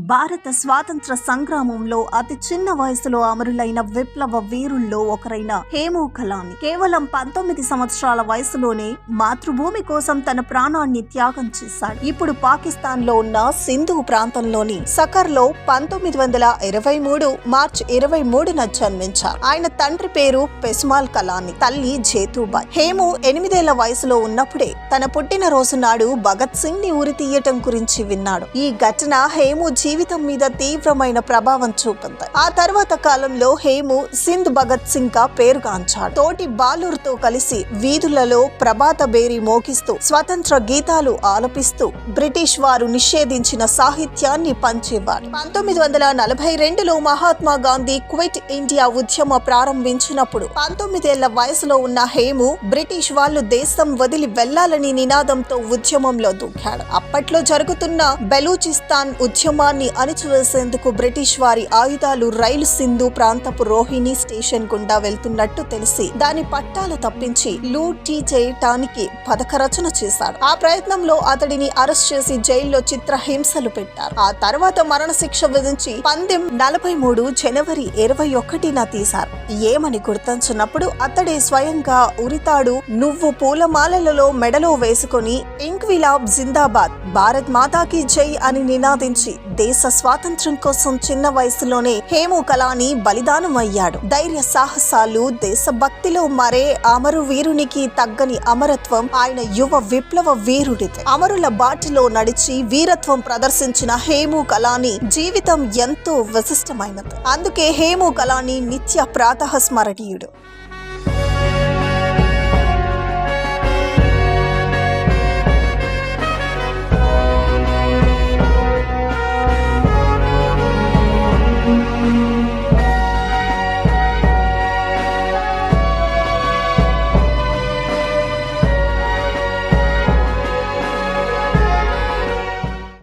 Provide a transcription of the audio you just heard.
భారత స్వాతంత్ర సంగ్రామంలో అతి చిన్న వయసులో అమరులైన విప్లవ వీరుల్లో ఒకరైన హేమూ కలాని కేవలం పంతొమ్మిది సంవత్సరాల వయసులోనే మాతృభూమి కోసం తన ప్రాణాన్ని త్యాగం చేశాడు. ఇప్పుడు పాకిస్తాన్లో ఉన్న సింధు ప్రాంతంలోని సకర్లో పంతొమ్మిది వందల ఇరవై మూడు మార్చ్ ఇరవై మూడున జన్మించారు. ఆయన తండ్రి పేరు పెస్మాల్ కలాని తల్లి జేతుబాయ్. హేము ఎనిమిదేళ్ళ వయసులో ఉన్నప్పుడే తన పుట్టినరోజు నాడు భగత్ సింగ్ని ఉరి తీయటం గురించి విన్నాడు. ఈ ఘటన హేము జీవితం మీద తీవ్రమైన ప్రభావం చూపింది ఆ తర్వాత కాలంలో హేము సింధ్ భగత్ సింగ్గా పేరుగాంచాడు. తోటి బాలుర్తో కలిసి వీధులలో ప్రభాత బేరి మోగిస్తూ స్వతంత్ర గీతాలు ఆలపిస్తూ బ్రిటిష్ వారు నిషేధించిన సాహిత్యాన్ని పంచేవాడు పంతొమ్మిది వందల నలభై రెండులో మహాత్మా గాంధీ క్విట్ ఇండియా ఉద్యమ ప్రారంభించినప్పుడు పంతొమ్మిదేళ్ళ వయసులో ఉన్న హేము బ్రిటిష్ వాళ్ళు దేశం వదిలి వెళ్ళాలని నినాదంతో ఉద్యమంలో దూకాడు. అప్పట్లో జరుగుతున్న బెలూచిస్తాన్ ఉద్యమాన్ని అణిచివేసేందుకు బ్రిటిష్ వారి ఆయుధాలు రైలు సింధు ప్రాంతపు రోహిణి స్టేషన్ గుండా వెళ్తున్నట్టు తెలిసి దాని పట్టాలు తప్పించి లూటీ చేయటానికి పథక రచన చేశాడు ఆ ప్రయత్నంలో అతడిని అరెస్ట్ చేసి జైల్లో చిత్రహింసలు పెట్టారు. ఆ తర్వాత మరణశిక్ష విధించి పందెం నలభై మూడు జనవరి ఇరవై ఒకటిన తీశారు. ఏమని గుర్తించినప్పుడు అతడే స్వయంగా ఉరితాడు నువ్వు పూలమాలలలో మెడలో వేసుకొని ఇంక్విలాబ్ జిందాబాద్ భారత్ మాతాకి జై అని నినాదించి దేశ స్వాతంత్ర్యం కోసం చిన్న వయసులోనే హేము కలాని బలిదానం అయ్యాడు ధైర్య సాహసాలు దేశభక్తిలో మరే అమరు వీరునికి తగ్గని అమరత్వం ఆయన యువ విప్లవ వీరుడిది. అమరుల బాటిలో నడిచి వీరత్వం ప్రదర్శించిన హేము కలాని జీవితం ఎంతో విశిష్టమైనది. అందుకే హేము కలాని నిత్య ప్రాతః స్మరణీయుడు